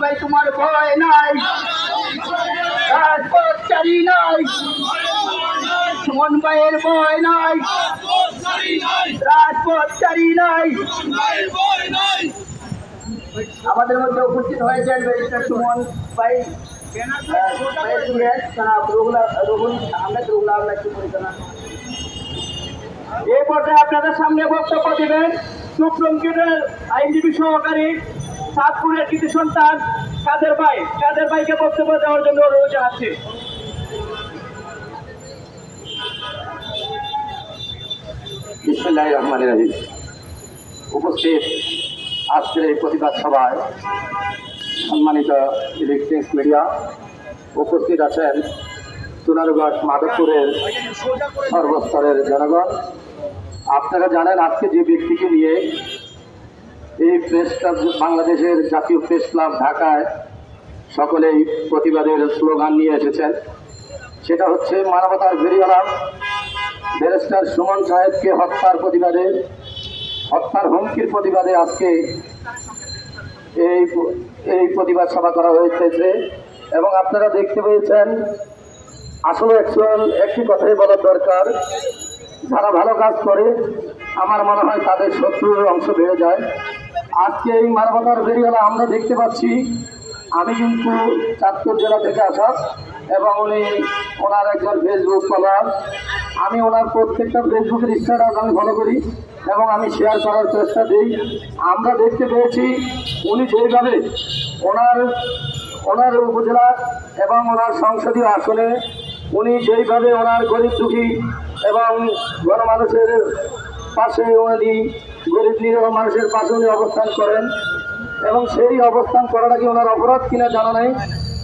ভাই তোমার ভয় নাই। রাজপথ চারি নাই। সুমন ভাইয়ের ভয় নাই। রাজপথ চারি নাই। আমাদের মধ্যে উপস্থিত হয়েছেন ব্যারিস্টার সুমন ভাই। এই পর্যায়ে আপনাদের সামনে বক্তব্য দিবেন সুপ্রিম কোর্টের আইনজীবী সহকারী সাতপুরের কৃতি সন্তান কাদের ভাই? কাদের ভাইকে বক্তব্য দেওয়ার জন্য অনুরোধ জানাচ্ছি উপস্থিত আজকের এই প্রতিবাদ সভায় সম্মানিত ইলেকট্রিক্স মিডিয়া উপস্থিত আছেন সোনারগঞ্জ মাধবপুরের সর্বস্তরের জনগণ। আপনারা জানেন আজকে যে ব্যক্তিকে নিয়ে এই প্রেস ক্লাব বাংলাদেশের জাতীয় প্রেস ক্লাব ঢাকায় সকলেই প্রতিবাদের স্লোগান নিয়ে এসেছেন। সেটা হচ্ছে মানবতার বেরিয়ালাম ব্যারিস্টার সুমন সাহেবকে হত্যার প্রতিবাদে, হত্যার হুমকির প্রতিবাদে আজকে এই এই প্রতিবাদ সভা করা হয়েছে। এবং আপনারা দেখতে পেয়েছেন, আসলে অ্যাকচুয়াল একটি কথাই বলার দরকার, যারা ভালো কাজ করে আমার মনে হয় তাদের শত্রুর অংশ বেড়ে যায়। আজকে এই মানবতার বেরিয়ালা আমরা দেখতে পাচ্ছি। আমি কিন্তু চাঁদপুর জেলা থেকে আসা এবং উনি ওনার একজন ফেসবুক ফলোয়ার আমি ওনার প্রত্যেকটা ফেসবুকের স্ট্যাটাস আমি ফলো করি এবং আমি শেয়ার করার চেষ্টা দিই আমরা দেখতে পেয়েছি উনি যেইভাবে ওনার ওনার উপজেলা এবং ওনার সংসদীয় আসনে উনি যেইভাবে ওনার গরিব দুঃখী এবং গণমানুষের পাশে উনি গরিব নিরহ মানুষের পাশে উনি অবস্থান করেন এবং সেই অবস্থান করাটা কি ওনার অপরাধ কিনা জানা নেই।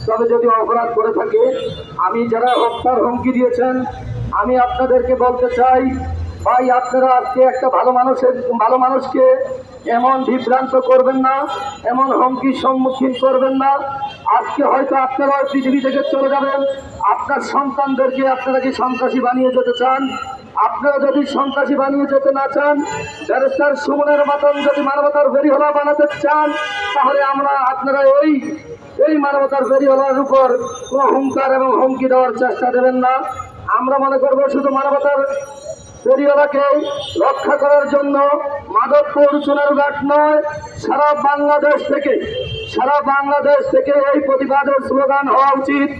তবে যদি অপরাধ করে থাকে, আমি যারা হত্যার হুমকি দিয়েছেন, আমি আপনাদেরকে বলতে চাই, ভাই, আপনারা আজকে একটা ভালো মানুষের, ভালো মানুষকে এমন বিভ্রান্ত করবেন না, এমন হুমকির সম্মুখীন করবেন না। আজকে হয়তো আপনারা পৃথিবী থেকে চলে যাবেন, আপনার সন্তানদেরকে আপনারা কি সন্ত্রাসী বানিয়ে যেতে চান? আপনারা যদি সন্ত্রাসী বানিয়ে যেতে না চান, ব্যারিস্টার সুমনের মতন যদি মানবতার বেরিহলা বানাতে চান, তাহলে আমরা আপনারা ওই, এই মানবতার বেরিহলার উপর কোনো হুঙ্কার এবং হুমকি দেওয়ার চেষ্টা দেবেন না। আমরা মনে করব শুধু মানবতার পেরিয়ালাকে রক্ষা করার জন্য মাধবপুর সোনারঘাট নয়, সারা বাংলাদেশ থেকে, সারা বাংলাদেশ থেকে এই প্রতিবাদের স্লোগান হওয়া উচিত।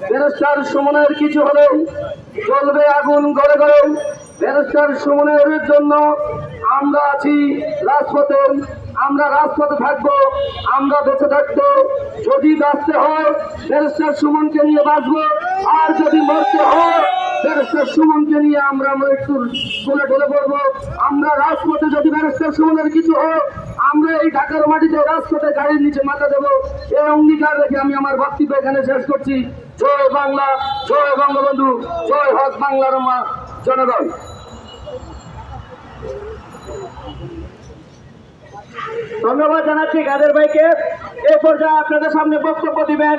ব্যারিস্টার সুমনের কিছু হলে চলবে আগুন গড়ে গড়ে। ব্যারিস্টার সুমনের জন্য আমরা আছি রাজপথে। আমরা রাজপথে থাকব, আমরা বেঁচে থাকব। যদি বাঁচতে হয় ব্যারিস্টার সুমনকে নিয়ে বাঁচবো। আর যদি মরতে হয় ব্যারিস্টার সুমনকে নিয়ে আমরা মৃত্যুর কোলে ঢলে পড়ব। আমরা রাজপথে যদি ব্যারিস্টার সুমনের কিছু হোক, আমরা এই ঢাকার মাটিতে রাজপথে গাড়ির নিচে মাথা দেবো। এই অঙ্গীকার রেখে আমি আমার বক্তব্য এখানে শেষ করছি। জয় বাংলা, জয় বঙ্গবন্ধু, জয় হক বাংলার মা জনগণ। ধন্যবাদ জানাচ্ছি কাদের ভাইকে। এই পর্যায়ে আপনাদের সামনে বক্তব্য দিবেন